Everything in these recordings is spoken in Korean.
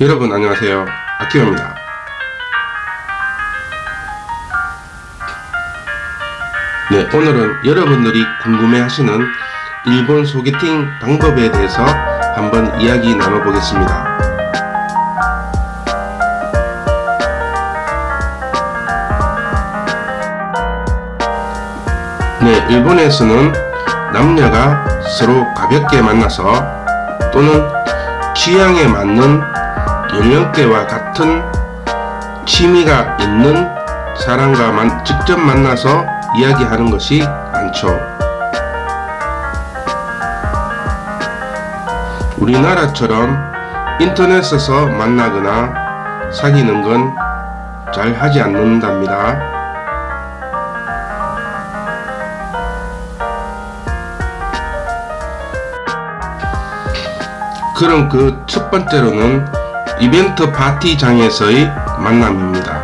여러분 안녕하세요. 아키오입니다. 네, 오늘은 여러분들이 궁금해하시는 일본 소개팅 방법에 대해서 한번 이야기 나눠보겠습니다. 네, 일본에서는 남녀가 서로 가볍게 만나서 또는 취향에 맞는 연령대와 같은 취미가 있는 사람과 만- 직접 만나서 이야기하는 것이 많죠. 우리나라처럼 인터넷에서 만나거나 사귀는 건 잘 하지 않는답니다. 그럼 그 첫 번째로는 이벤트 파티장에서의 만남입니다.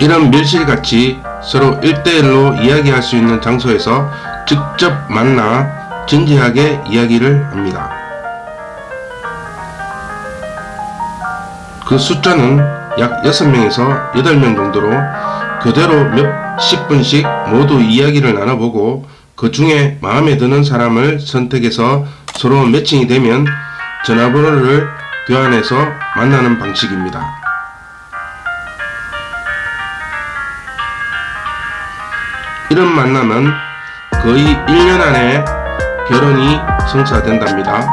이런 밀실같이 서로 1대1로 이야기할 수 있는 장소에서 직접 만나 진지하게 이야기를 합니다. 그 숫자는 약 6명에서 8명 정도로 그대로 몇십 분씩 모두 이야기를 나눠보고 그 중에 마음에 드는 사람을 선택해서 서로 매칭이 되면 전화번호를 교환해서 만나는 방식입니다. 이런 만남은 거의 1년 안에 결혼이 성사된답니다.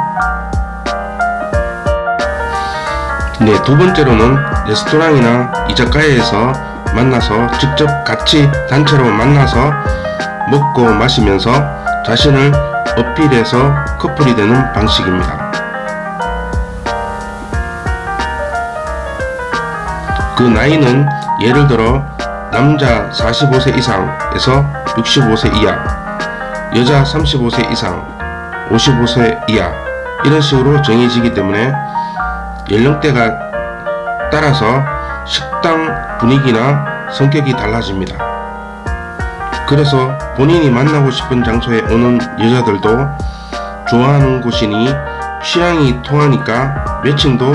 네, 두 번째로는 레스토랑이나 이자카야에서 만나서 직접 같이 단체로 만나서 먹고 마시면서 자신을 어필해서 커플이 되는 방식입니다. 그 나이는 예를 들어 남자 45세 이상에서 65세 이하, 여자 35세 이상, 55세 이하 이런 식으로 정해지기 때문에 연령대가 따라서 식당 분위기나 성격이 달라집니다. 그래서 본인이 만나고 싶은 장소에 오는 여자들도 좋아하는 곳이니 취향이 통하니까 매칭도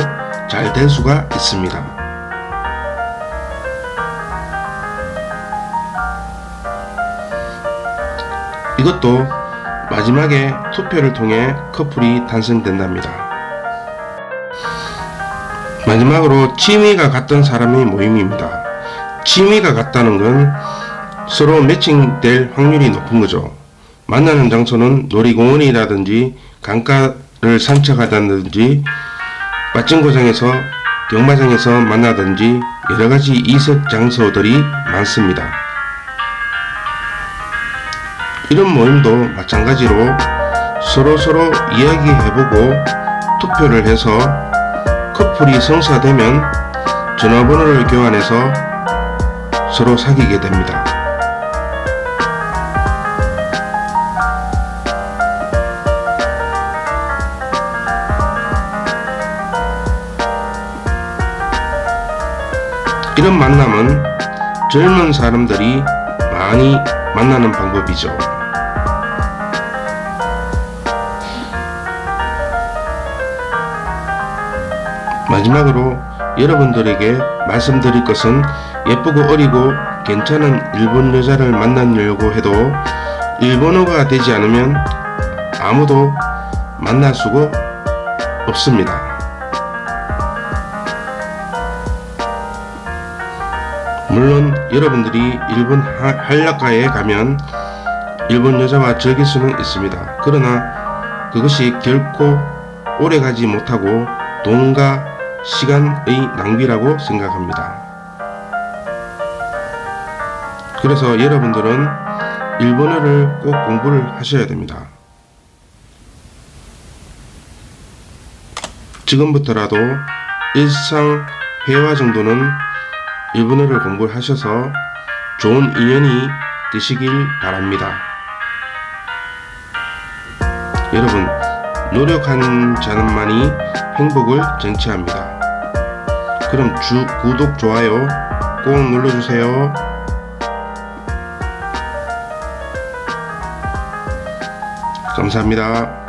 잘 될 수가 있습니다. 이것도 마지막에 투표를 통해 커플이 탄생된답니다. 마지막으로 취미가 같던 사람의 모임입니다. 취미가 같다는 건 서로 매칭될 확률이 높은 거죠. 만나는 장소는 놀이공원이라든지 강가를 산책하다든지 빠찡고장에서 경마장에서 만나든지 여러 가지 이색 장소들이 많습니다. 이런 모임도 마찬가지로 서로서로 이야기해보고 투표를 해서 커플이 성사되면 전화번호를 교환해서 서로 사귀게 됩니다. 이런 만남은 젊은 사람들이 많이 만나는 방법이죠. 마지막으로 여러분들에게 말씀드릴 것은 예쁘고 어리고 괜찮은 일본 여자를 만나려고 해도 일본어가 되지 않으면 아무도 만날 수가 없습니다. 물론 여러분들이 일본 하- 한라카에 가면 일본 여자와 즐길 수는 있습니다. 그러나 그것이 결코 오래 가지 못하고 돈과 시간의 낭비라고 생각합니다. 그래서 여러분들은 일본어를 꼭 공부를 하셔야 됩니다. 지금부터라도 일상 회화 정도는 일본어를 공부하셔서 좋은 인연이 되시길 바랍니다. 여러분, 노력하는 자만이 행복을 쟁취합니다. 그럼 주 구독, 좋아요 꼭 눌러주세요. 감사합니다.